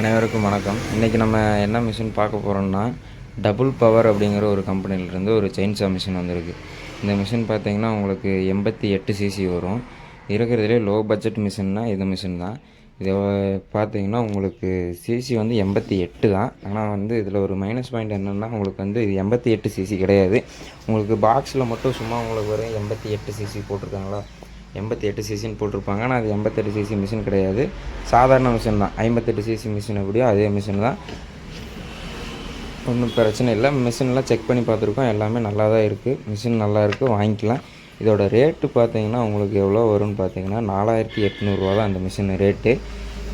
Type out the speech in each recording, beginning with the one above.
அனைவருக்கும் வணக்கம். இன்றைக்கி நம்ம என்ன மிஷின் பார்க்க போகிறோம்னா டபுள் பவர் அப்படிங்கிற ஒரு கம்பெனிலேருந்து ஒரு செயின்சா மிஷின் வந்திருக்கு. இந்த மிஷின் பார்த்தீங்கன்னா உங்களுக்கு எண்பத்தி எட்டு சிசி வரும். இருக்கிறதுலே லோ பட்ஜெட் மிஷின்னா இந்த மிஷின் தான். இதை பார்த்தீங்கன்னா உங்களுக்கு சிசி வந்து எண்பத்தி எட்டு தான். ஆனால் வந்து இதில் ஒரு மைனஸ் பாயிண்ட் என்னென்னா உங்களுக்கு வந்து இது எண்பத்தி எட்டு சிசி கிடையாது. உங்களுக்கு பாக்ஸில் மட்டும் சும்மா உங்களுக்கு வரும் எண்பத்தி எட்டு சிசி போட்டிருக்காங்களா? எண்பத்தி எட்டு சிசின்னு போட்டிருப்பாங்க. ஆனால் அது எண்பத்தெட்டு சிசி மிஷின் கிடையாது. சாதாரண மிஷின் தான். ஐம்பத்தெட்டு சிசி மிஷின் எப்படியோ அதே மிஷின் தான். ஒன்றும் பிரச்சனை இல்லை. மிஷின்லாம் செக் பண்ணி பார்த்துருக்கோம். எல்லாமே நல்லா தான் இருக்குது மிஷின் நல்லா இருக்குது வாங்கிக்கலாம். இதோட ரேட்டு பார்த்தீங்கன்னா உங்களுக்கு எவ்வளோ வரும்னு பார்த்தீங்கன்னா நாலாயிரத்தி எட்நூறுரூவா தான் அந்த மிஷின் ரேட்டு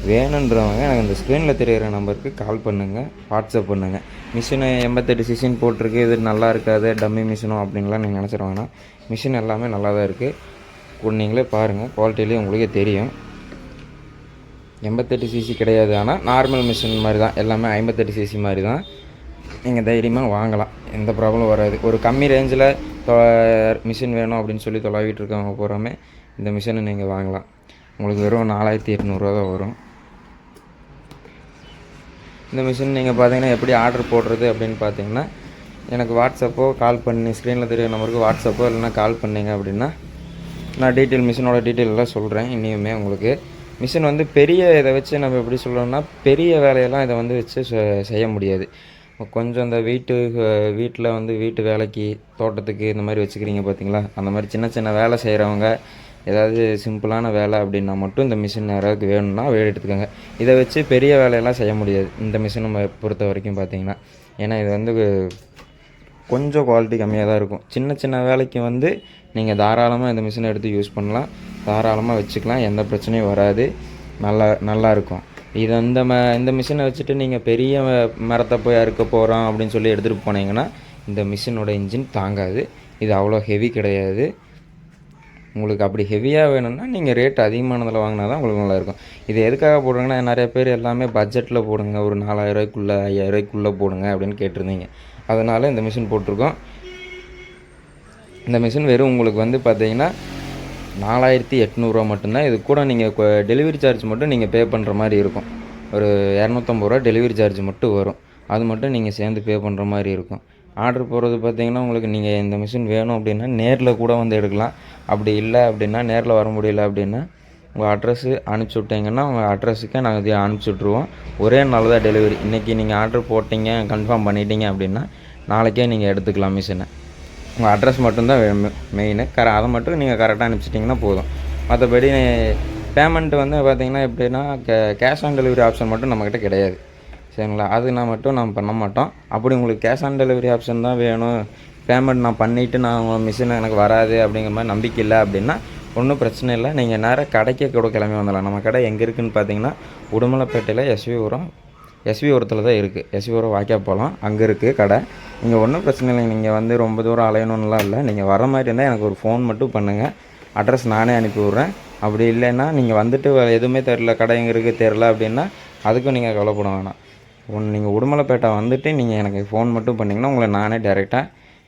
வேணுன்றவங்க எனக்கு இந்த ஸ்க்ரீனில் தெரிகிற நம்பருக்கு கால் பண்ணுங்கள் வாட்ஸ்அப் பண்ணுங்கள் மிஷினு எண்பத்தெட்டு சிசின் போட்டிருக்கு. இது நல்லா இருக்காது. டம்மி மிஷினும் அப்படின்லாம் நீங்கள் நினச்சிருவாங்கன்னா மிஷின் எல்லாமே நல்லா தான் இருக்குது நீங்களே பாருங்கள் குவாலிட்டிலேயே உங்களுக்கே தெரியும். எண்பத்தெட்டு சிசி கிடையாது. ஆனால் நார்மல் மிஷின் மாதிரி தான். எல்லாமே ஐம்பத்தெட்டு சிசி மாதிரி தான். நீங்கள் தைரியமாக வாங்கலாம். எந்த ப்ராப்ளம் வராது. ஒரு கம்மி ரேஞ்சில் மிஷின் வேணும் அப்படின்னு சொல்லி தொலைவிட்டு இருக்கவங்க பூராமே இந்த மிஷினை நீங்கள் வாங்கலாம். உங்களுக்கு வெறும் நாலாயிரத்தி எட்நூறுரூவா தான் வரும். இந்த மிஷின் நீங்கள் பார்த்தீங்கன்னா எப்படி ஆர்டர் போடுறது அப்படின்னு பார்த்தீங்கன்னா எனக்கு வாட்ஸ்அப்போ கால் பண்ணி ஸ்க்ரீனில் தெரிய நம்பருக்கு வாட்ஸ்அப்போ இல்லைன்னா கால் பண்ணீங்க அப்படின்னா நான் டீட்டெயில் மிஷினோட டீட்டெயிலெலாம் சொல்கிறேன் இனியுமே உங்களுக்கு. மிஷின் வந்து பெரிய இதை வச்சு நம்ம எப்படி சொல்லணும்னா பெரிய வேலையெல்லாம் இதை வந்து வச்சு செ- செய்ய முடியாது. கொஞ்சம் இந்த வீட்டு வீட்டில் வந்து வீட்டு வேலைக்கு தோட்டத்துக்கு இந்த மாதிரி வச்சுக்கிறீங்க பார்த்தீங்களா அந்த மாதிரி சின்ன சின்ன வேலை செய்கிறவங்க ஏதாவது சிம்பிளான வேலை அப்படின்னா மட்டும் இந்த மிஷின் யாராவது வேணும்னா வேலை எடுத்துக்கோங்க. இதை வச்சு பெரிய வேலையெல்லாம் செய்ய முடியாது இந்த மிஷினை பொறுத்த வரைக்கும் பார்த்தீங்கன்னா ஏன்னா இது வந்து கொஞ்சம் குவாலிட்டி கம்மியாக தான் இருக்கும். சின்ன சின்ன வேலைக்கு வந்து நீங்கள் தாராளமாக இந்த மிஷினை எடுத்து யூஸ் பண்ணலாம். தாராளமாக வச்சுக்கலாம். எந்த பிரச்சனையும் வராது. நல்லா நல்லா இருக்கும். இது இந்த ம இந்த மிஷினை வச்சுட்டு நீங்கள் பெரிய மரத்தை போய் அறுக்க போகிறோம் அப்படின்னு சொல்லி எடுத்துகிட்டு போனீங்கன்னா இந்த மிஷினோட இன்ஜின் தாங்காது. இது அவ்வளோ ஹெவி கிடையாது. உங்களுக்கு அப்படி ஹெவியாக வேணும்னா நீங்கள் ரேட் அதிகமானதில் வாங்கினா தான் உங்களுக்கு நல்லாயிருக்கும் இது எதுக்காக போடுறீங்கன்னா நிறைய பேர் எல்லாமே பட்ஜெட்டில் போடுங்க. ஒரு நாலாயிரூவாய்க்குள்ளே ஐயாயிரூவாய்க்குள்ளே போடுங்க அப்படின்னு கேட்டிருந்தீங்க. அதனால் இந்த மிஷின் போட்டிருக்கோம். இந்த மிஷின் வெறும் உங்களுக்கு வந்து பார்த்தீங்கன்னா நாலாயிரத்தி எட்நூறுரூவா மட்டும்தான். இது கூட நீங்கள் டெலிவரி சார்ஜ் மட்டும் நீங்கள் பே பண்ணுற மாதிரி இருக்கும். ஒரு இரநூத்தம்பது ரூபா டெலிவரி சார்ஜ் மட்டும் வரும். அது மட்டும் நீங்கள் சேர்ந்து பே பண்ணுற மாதிரி இருக்கும். ஆர்டர் போடுறது பார்த்தீங்கன்னா உங்களுக்கு நீங்கள் இந்த மிஷின் வேணும் அப்படின்னா நேரில் கூட வந்து எடுக்கலாம். அப்படி இல்லை அப்படின்னா நேரில் வர முடியல அப்படின்னா உங்கள் அட்ரஸ்ஸு அனுப்பிச்சி விட்டிங்கன்னா உங்கள் அட்ரஸுக்கே நாங்கள் இதை அனுப்பிச்சி விட்ருவோம் ஒரே நாள் தான் டெலிவரி இன்றைக்கி நீங்கள் ஆர்டர் போட்டிங்க கன்ஃபார்ம் பண்ணிட்டீங்க அப்படின்னா நாளைக்கே நீங்கள் எடுத்துக்கலாம் மிஷினை உங்கள் அட்ரஸ் மட்டும்தான் மெயினு கர அதை மட்டும் நீங்கள் கரெக்டாக அனுப்பிச்சிட்டிங்கன்னா போதும். மற்றபடி பேமெண்ட்டு வந்து பார்த்தீங்கன்னா எப்படின்னா கே கேஷ் ஆன் டெலிவரி ஆப்ஷன் மட்டும் நம்மக்கிட்ட கிடையாது. சரிங்களா? அது நான் மட்டும் நான் பண்ண மாட்டோம். அப்படி உங்களுக்கு கேஷ் ஆன் டெலிவரி ஆப்ஷன் தான் வேணும். பேமெண்ட் நான் பண்ணிவிட்டு நான் உங்கள் மிஷின் எனக்கு வராது அப்படிங்கிற மாதிரி நம்பிக்கை இல்லை அப்படின்னா ஒன்றும் பிரச்சனை இல்லை. நீங்கள் நேராக கடைக்கே கூட கிளம்பி வந்துடலாம். நம்ம கடை எங்கே இருக்குதுன்னு பார்த்தீங்கன்னா உடுமலைப்பேட்டையில் எஸ்வி உரம் எஸ்வி உரத்தில் தான் இருக்குது எஸ்வி உரம் வாய்க்கா போகலாம் அங்கே இருக்குது கடை. நீங்கள் ஒன்றும் பிரச்சனை இல்லை நீங்கள் வந்து ரொம்ப தூரம் அலையணும்லாம் இல்லை. நீங்கள் வர மாதிரி இருந்தால் எனக்கு ஒரு ஃபோன் மட்டும் பண்ணுங்கள் அட்ரஸ் நானே அனுப்பி விட்றேன். அப்படி இல்லைன்னா நீங்கள் வந்துட்டு வேறு எதுவுமே தெரில கடை எங்கே இருக்குது தெரில அப்படின்னா அதுக்கும் நீங்கள் கவலைப்பட வேணாம். ஒன்று நீங்கள் உடுமலைப்பேட்டை வந்துட்டு நீங்கள் எனக்கு ஃபோன் மட்டும் பண்ணிங்கன்னா உங்களை நானே டேரெக்டாக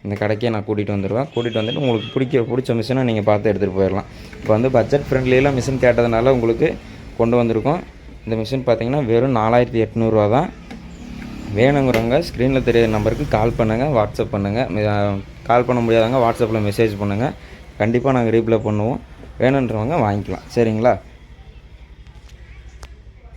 இந்த கடைக்கே நான் கூட்டிகிட்டு வந்துடுவேன் கூட்டிகிட்டு வந்துட்டு உங்களுக்கு பிடிக்க பிடிச்ச மிஷினை நீங்கள் பார்த்து எடுத்துகிட்டு போயிடலாம். இப்போ வந்து பட்ஜெட் ஃப்ரெண்ட்லியெல்லாம் மிஷின் கேட்டதுனால உங்களுக்கு கொண்டு வந்திருக்கோம். இந்த மிஷின் பார்த்தீங்கன்னா வெறும் நாலாயிரத்தி எட்நூறுரூவா தான். வேணுங்கிறவங்க ஸ்க்ரீனில் தெரியாத நம்பருக்கு கால் பண்ணுங்கள் வாட்ஸ்அப் பண்ணுங்கள் கால் பண்ண முடியாதவங்க வாட்ஸ்அப்பில் மெசேஜ் பண்ணுங்கள் கண்டிப்பாக நாங்கள் ரீப்ளை பண்ணுவோம். வேணுன்றவங்க வாங்கிக்கலாம். சரிங்களா?